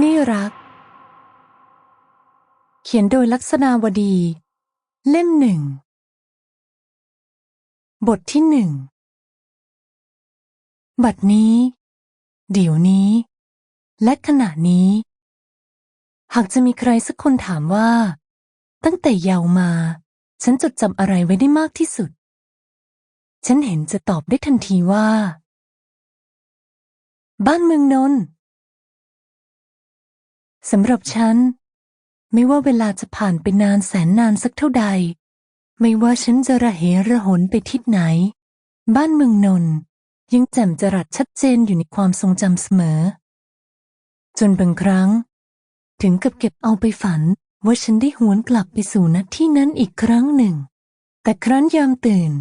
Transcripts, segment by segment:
นี่รัก เขียนโดยลักษณาวดี เล่มหนึ่ง บทที่หนึ่ง บัดนี้ เดี๋ยวนี้ และขณะนี้ หากจะมีใครสักคนถามว่า ตั้งแต่เยาวมา ฉันจดจำอะไรไว้ได้มากที่สุด ฉันเห็นจะตอบได้ทันทีว่า บ้านเมืองนนท์สำหรับฉัน ไม่ว่าเวลาจะผ่านไปนานแสนนานสักเท่าใด ไม่ว่าฉันจะระเหระหนไปทิศไหน บ้านเมืองนนท์ยังแจ่มจรัสชัดเจนอยู่ในความทรงจำเสมอ จนบางครั้ง ถึงกับเก็บเอาไปฝันว่าฉันได้หวนกลับไปสู่ณที่นั้นอีกครั้งหนึ่ง แต่ครั้นยามตื่น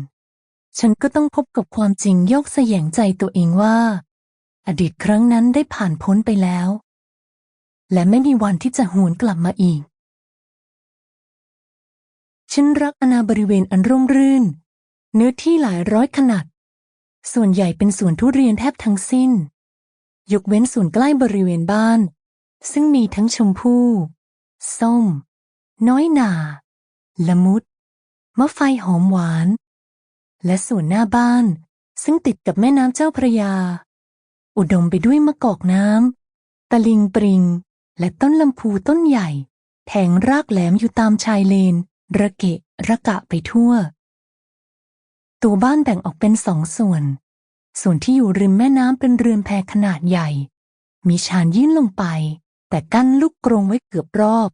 ฉันก็ต้องพบกับความจริงยกแสยงใจตัวเองว่า อดีตครั้งนั้นได้ผ่านพ้นไปแล้ว และไม่มีวันที่จะหวนกลับมาอีก ฉันรักอนาบริเวณอันร่มรื่น เนื้อที่หลายร้อยขนาด ส่วนใหญ่เป็นสวนทุเรียนแทบทั้งสิ้น ยกเว้นส่วนใกล้บริเวณบ้าน ซึ่งมีทั้งชมพู่ ส้ม น้อยหนาละมุด มะไฟหอมหวาน และส่วนหน้าบ้าน ซึ่งติดกับแม่น้ำเจ้าพระยา อุดมไปด้วยมะกอกน้ำตะลิงปริง และต้นลำพูต้นใหญ่แทงรากแหลมอยู่ตามชายเลน ระเกะระกะไปทั่ว ตัวบ้านแบ่งออกเป็นสองส่วน ส่วนที่อยู่ริมแม่น้ำเป็นเรือนแพขนาดใหญ่ มีชานยื่นลงไป แต่กั้นลูกกรงไว้เกือบรอบ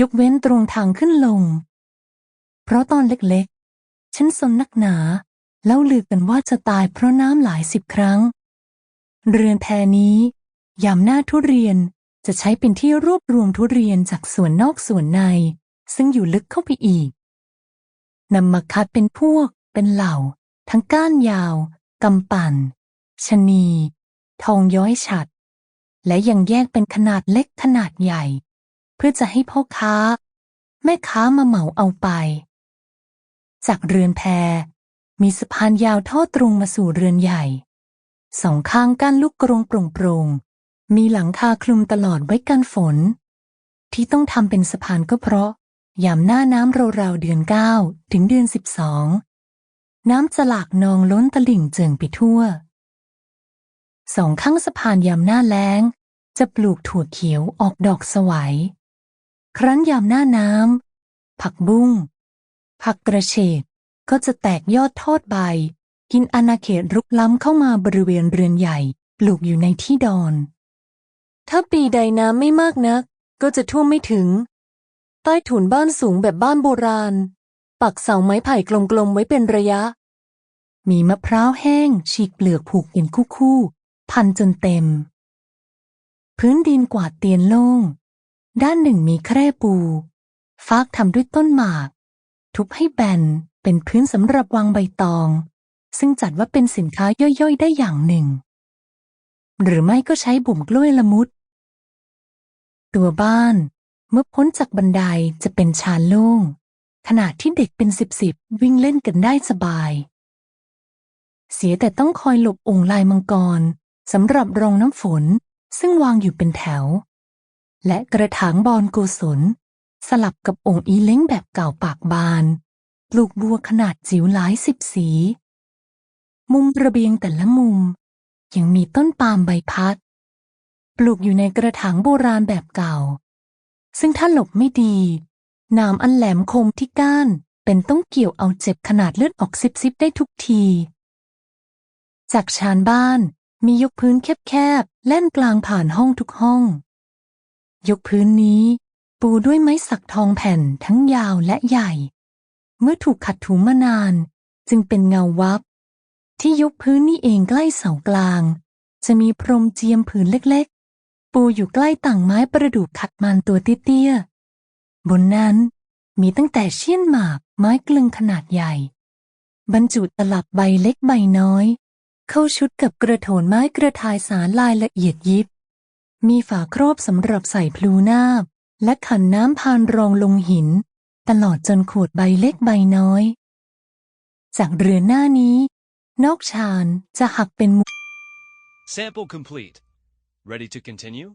ยกเว้นตรงทางขึ้นลง เพราะตอนเล็กๆ ฉันสนนักหนาแล้วลือกันว่าจะตายเพราะน้ำหลายสิบครั้ง เรือนแพนี้ยามหน้าทุเรียนจะใช้เป็นที่รวบรวมทุเรียนจากส่วนนอกส่วนใน ซึ่งอยู่ลึกเข้าไปอีกนำมาคัดเป็นพวก เป็นเหล่า ทั้งก้านยาวกำปั่นชะนี ทองย้อยฉัด และยังแยกเป็นขนาดเล็กขนาดใหญ่ เพื่อจะให้พ่อค้า แม่ค้ามาเหมาเอาไป จากเรือนแพมีสะพานยาวทอดตรงมาสู่เรือนใหญ่ สองข้างกั้นลูกกรงโปร่งๆ มีหลังคาคลุมตลอดไว้กันฝน ที่ต้องทำเป็นสะพานก็เพราะ ยามหน้าน้ำราวๆเดือนเก้าถึงเดือนสิบสองน้ำจะหลากนองล้นตลิ่งเจิงไปทั่ว สองข้างสะพานยามหน้าแล้ง จะปลูกถั่วเขียวออกดอกสวายครั้นยามหน้าน้ำผักบุ้ง ผักกระเฉดก็จะแตกยอดทอดใบ กินอาณาเขตรุกล้ำเข้ามาบริเวณเรือนใหญ่ ปลูกอยู่ในที่ดอน ถ้าปีใดน้ำไม่มากนัก ก็จะท่วมไม่ถึง ใต้ถุนบ้านสูงแบบบ้านโบราณ ปักเสาไม้ไผ่กลมๆไว้เป็นระยะ มีมะพร้าวแห้ง ฉีกเปลือกผูกเป็นคู่ๆพันจนเต็ม พื้นดินกวาดเตียนโล่ง ด้านหนึ่งมีแคร่ปูฟากทำด้วยต้นหมาก ทุบให้แบนเป็นพื้นสำหรับวางใบตอง ซึ่งจัดว่าเป็นสินค้าย่อยๆ ได้อย่างหนึ่ง หรือไม่ก็ใช้บุ่มกล้วยละมุด ตัวบ้านเมื่อพ้นจากบันไดจะเป็นชานโล่งขนาดที่เด็กเป็นสิบสิบวิ่งเล่นกันได้สบาย เสียแต่ต้องคอยหลบองค์ลายมังกรสำหรับรองน้ำฝนซึ่งวางอยู่เป็นแถว และกระถางบอนโกศลสลับกับองค์อีเล้งแบบเก่าปากบาน ปลูกบัวขนาดจิ๋วหลายสิบสี มุมระเบียงแต่ละมุม ยังมีต้นปาล์มใบพัด ปลูกอยู่ในกระถางโบราณแบบเก่า ซึ่งถ้าหลบไม่ดีนามอันแหลมคมที่ก้านเป็นต้องเกี่ยวเอาเจ็บขนาดเลือดออกซิบๆได้ทุกที จากชานบ้านมียกพื้นแคบๆแล่นกลางผ่านห้องทุกห้อง ยกพื้นนี้ ปูด้วยไม้สักทองแผ่นทั้งยาวและใหญ่ เมื่อถูกขัดถูมานาน จึงเป็นเงาวับ ที่ยุกพื้นนี่เองใกล้เสากลาง จะมีพรมเจียมผืนเล็กๆ ปูอยู่ใกล้ต่างไม้ประดู่ขัดมันตัวเตี้ยๆ บนนั้นมีตั้งแต่เชี่ยนหมากไม้กลึงขนาดใหญ่ บรรจุตลับใบเล็กใบน้อย เข้าชุดกับกระโถนไม้กระทายสารลายละเอียดยิบ มีฝาครอบสำหรับใส่พลูนาบ และขันน้ำพานรองลงหิน ตลอดจนขวดใบเล็กใบน้อย จากเรือนหน้านี้ นอกชานจะหักเป็นมุ Sample complete. Ready to continue?